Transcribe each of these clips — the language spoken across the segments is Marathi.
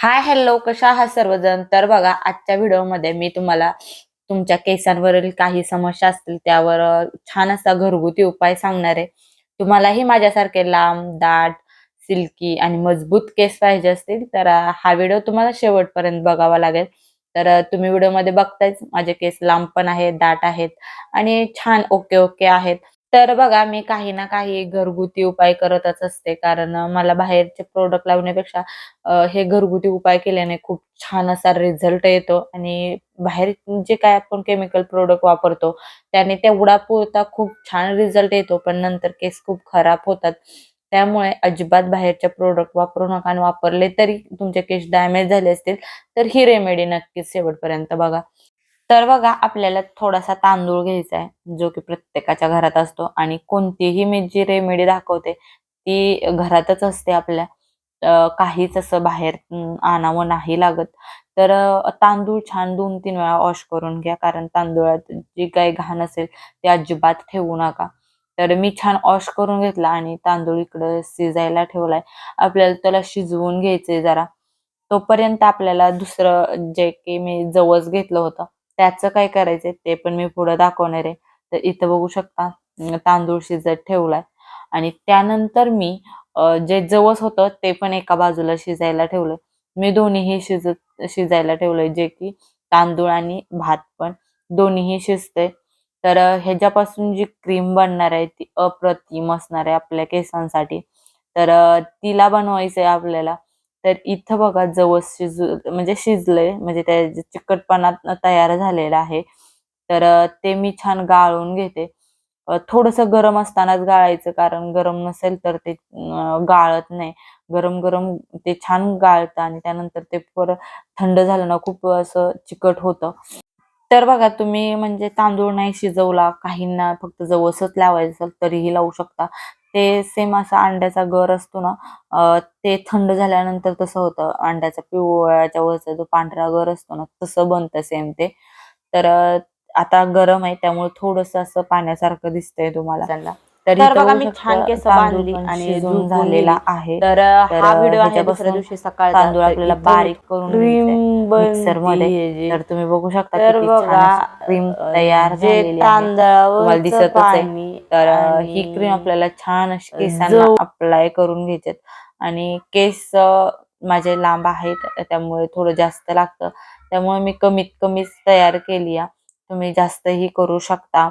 हाय हॅलो कशा आहात सर्वजण? तर बघा आजच्या व्हिडिओमध्ये मी तुम्हाला तुमच्या केसांवरील काही समस्या असतील त्यावर छान असा घरगुती उपाय सांगणार आहे. तुम्हालाही माझ्यासारखे लांब दाट सिल्की आणि मजबूत केस पाहिजे असतील तर हा व्हिडिओ तुम्हाला शेवटपर्यंत बघावा लागेल. तर तुम्ही व्हिडिओमध्ये बघतायच माझे केस लांब पण आहेत दाट आहेत आणि छान ओके ओके आहेत. तर बघा मी काही ना काही घरगुती उपाय करतच असते. कारण मला बाहेरचे प्रोडक्ट लावण्यापेक्षा हे घरगुती उपाय केल्याने खूप छान असा रिझल्ट येतो. आणि बाहेर जे काय आपण केमिकल प्रोडक्ट वापरतो त्याने तेवढा पुरता खूप छान रिझल्ट येतो. पण नंतर केस खूप खराब होतात. त्यामुळे अजिबात बाहेरचे प्रोडक्ट वापरू नका आणि वापरले तरी तुमचे केस डॅमेज झाले असतील तर ही रेमेडी नक्कीच शेवटपर्यंत बघा. तर बघा आपल्याला थोडासा तांदूळ घ्यायचा आहे जो की प्रत्येकाच्या घरात असतो आणि कोणतीही मी जी रेमेडी दाखवते ती घरातच असते आपल्या. काहीच असं बाहेर आणावं नाही लागत. तर तांदूळ छान दोन तीन वेळा वॉश करून घ्या कारण तांदूळात जी काही घाण असेल ते अजिबात ठेवू नका. तर मी छान वॉश करून घेतला आणि तांदूळ इकडं शिजायला ठेवलाय. आपल्याला त्याला शिजवून घ्यायचंय जरा. तोपर्यंत आपल्याला दुसरं जे की मी जवस घेतलं होतं त्याचं काय करायचंय ते पण मी पुढे दाखवणार आहे. तर इथं बघू शकता तांदूळ शिजत ठेवलाय. आणि त्यानंतर मी जे जवस होतं ते पण एका बाजूला शिजायला ठेवलं. मी दोन्हीही शिजत शिजायला ठेवलंय जे की तांदूळ आणि भात पण दोन्हीही शिजते तर ह्याच्यापासून जी क्रीम बनणार आहे ती अप्रतिम असणार आहे आपल्या केसांसाठी. तर तिला तिला बनवायचंय आपल्याला तर इथं बघा जवस शिजू म्हणजे शिजलंय म्हणजे त्या चिकटपणा तयार झालेला आहे. तर ते मी छान गाळून घेते. थोडंसं गरम असतानाच गाळायचं कारण गरम नसेल तर ते गाळत नाही. गरम गरम ते छान गाळतं आणि त्यानंतर ते परत थंड झालं ना खूप असं चिकट होतं. तर बघा तुम्ही म्हणजे तांदूळ नाही शिजवला काहींना फक्त जवसच लावायचं असेल तरीही लावू शकता. ते सेम असा अंड्याचा गर असतो ना ते थंड झाल्यानंतर तसं होतं. अंड्याचा पिवळ्याच्या वरचा जो पांढरा गर असतो ना तसं बनतं सेम ते. तर आता गरम आहे त्यामुळे थोडस असं पाण्यासारखं दिसतंय तुम्हाला. त्यांना तर बघा मी छान केस बांधली आणि झोपून झालेला. आहे. तर हा व्हिडिओ आहे दुसऱ्या दिवशी सकाळचा तांदूळ आपल्याला बारीक करून मिक्सरमध्ये तर तुम्ही बघू शकता तर बघा क्रीम तयार तांदळावरचं दिसतच आहे. तर ही क्रीम आपल्याला छान अशी केसांना अप्लाय करून घ्यायचे आणि केस माझे लांब आहेत त्यामुळे थोडं जास्त लागतं. त्यामुळे मी कमीत कमीच तयार केली आहे. तुम्ही जास्तही करू शकता.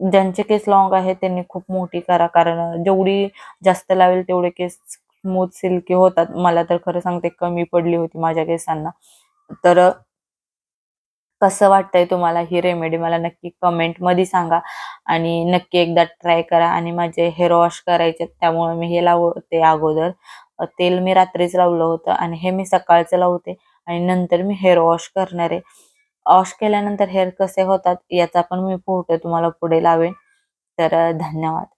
ज्यांचे केस लॉंग आहेत त्यांनी खूप मोठी करा. कारण जेवढी जास्त लावेल तेवढे केस स्मूथ सिल्की होतात. मला तर खरं सांगते कमी पडली होती माझ्या केसांना. तर कसं वाटतंय तुम्हाला ही रेमेडी मला नक्की कमेंटमध्ये सांगा. आणि नक्की एकदा ट्राय करा. आणि माझे हेअर वॉश करायचे त्यामुळे मी हे लावते अगोदर. तेल मी रात्रीच लावलं होतं आणि हे मी सकाळचं लावते. आणि नंतर मी हेअर वॉश करणार आहे. वॉश केल्यानंतर हेअर कसे होतात याचा पण मी फोटो तुम्हाला पुढे लावेन. तर धन्यवाद.